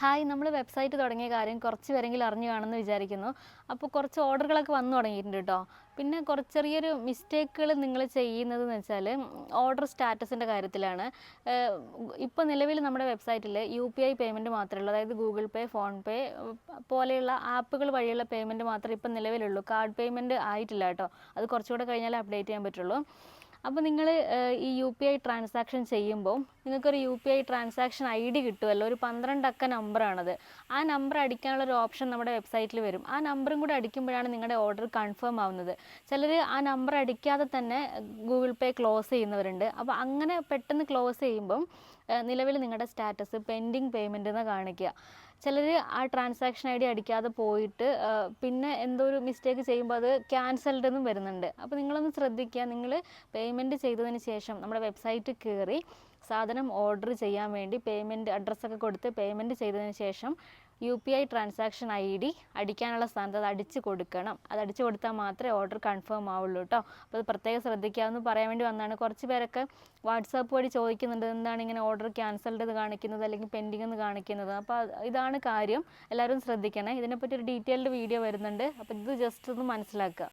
Hi നമ്മൾ website തുടങ്ങിയ കാര്യം കുറച്ച് പേരെങ്കിലും അറിഞ്ഞു കാണുമെന്ന് വിചാരിക്കുന്നു. അപ്പോൾ കുറച്ച് ഓർഡറുകളൊക്കെ വന്നു തുടങ്ങിയിട്ടുണ്ട് കേട്ടോ. പിന്നെ കുറച്ച് ചെറിയൊരു മിസ്റ്റേക്കുകൾ നിങ്ങൾ ചെയ്യുന്നതെന്ന് വെച്ചാൽ ഓർഡർ സ്റ്റാറ്റസിന്റെ കാര്യത്തിലാണ്. ഇപ്പോൾ നിലവിൽ നമ്മുടെ വെബ്സൈറ്റിൽ യു പി ഐ പേയ്മെന്റ് മാത്രമേ ഉള്ളൂ. അതായത് ഗൂഗിൾ പേ ഫോൺ പേ പോലെയുള്ള ആപ്പുകൾ വഴിയുള്ള പേയ്മെന്റ് മാത്രമേ ഇപ്പം നിലവിലുള്ളൂ. കാർഡ് പേയ്മെന്റ് ആയിട്ടില്ല കേട്ടോ. അത് കുറച്ചുകൂടെ കഴിഞ്ഞാൽ അപ്ഡേറ്റ് ചെയ്യാൻ പറ്റുള്ളൂ. അപ്പോൾ നിങ്ങൾ ഈ യു പി ഐ ട്രാൻസാക്ഷൻ ചെയ്യുമ്പോൾ നിങ്ങൾക്കൊരു U P I transaction I D കിട്ടുമല്ലോ ഒരു പന്ത്രണ്ട് അക്ക നമ്പറാണത് ആ നമ്പർ അടിക്കാനുള്ള ഒരു ഓപ്ഷൻ നമ്മുടെ വെബ്സൈറ്റിൽ വരും. ആ നമ്പറും കൂടെ അടിക്കുമ്പോഴാണ് നിങ്ങളുടെ ഓർഡർ കൺഫേം ആവുന്നത്. ചിലർ ആ നമ്പർ അടിക്കാതെ തന്നെ ഗൂഗിൾ പേ ക്ലോസ് ചെയ്യുന്നവരുണ്ട്. അപ്പോൾ അങ്ങനെ പെട്ടെന്ന് ക്ലോസ് ചെയ്യുമ്പം നിലവിൽ നിങ്ങളുടെ സ്റ്റാറ്റസ് പെൻഡിങ് പേയ്മെന്റ് എന്ന് കാണിക്കുക ചിലർ ആ ട്രാൻസാക്ഷൻ ഐ ഡി അടിക്കാതെ പോയിട്ട് പിന്നെ എന്തോ ഒരു മിസ്റ്റേക്ക് ചെയ്യുമ്പോൾ അത് ക്യാൻസൽഡ് എന്നും വരുന്നുണ്ട്. അപ്പോൾ നിങ്ങളൊന്ന് ശ്രദ്ധിക്കുക നിങ്ങൾ പേയ്മെന്റ് ചെയ്തതിന് ശേഷം നമ്മുടെ വെബ്സൈറ്റ് കയറി സാധനം ഓർഡർ ചെയ്യാൻ വേണ്ടി പേയ്മെന്റ് അഡ്രസ്സൊക്കെ കൊടുത്ത് പേയ്മെന്റ് ചെയ്തതിന് ശേഷം U P I transaction I D അടിക്കാനുള്ള സ്ഥാനത്ത് അത് അടിച്ച് കൊടുക്കണം. അത് അടിച്ച് കൊടുത്താൽ മാത്രമേ ഓർഡർ കൺഫേം ആവുള്ളൂ കേട്ടോ അപ്പോൾ അത് പ്രത്യേകം ശ്രദ്ധിക്കാമെന്ന് പറയാൻ വേണ്ടി വന്നതാണ്. കുറച്ച് പേരൊക്കെ വാട്സാപ്പ് വഴി ചോദിക്കുന്നുണ്ട് എന്താണ് ഇങ്ങനെ ഓർഡർ ക്യാൻസൽഡ് എന്ന് കാണിക്കുന്നത് അല്ലെങ്കിൽ പെൻഡിങ് എന്ന് കാണിക്കുന്നത്. അപ്പോൾ ഇതാണ് കാര്യം. എല്ലാവരും ശ്രദ്ധിക്കണേ. ഇതിനെപ്പറ്റി ഒരു ഡീറ്റെയിൽഡ് വീഡിയോ വരുന്നുണ്ട്. അപ്പോൾ ഇത് ജസ്റ്റ് ഒന്ന് മനസ്സിലാക്കുക.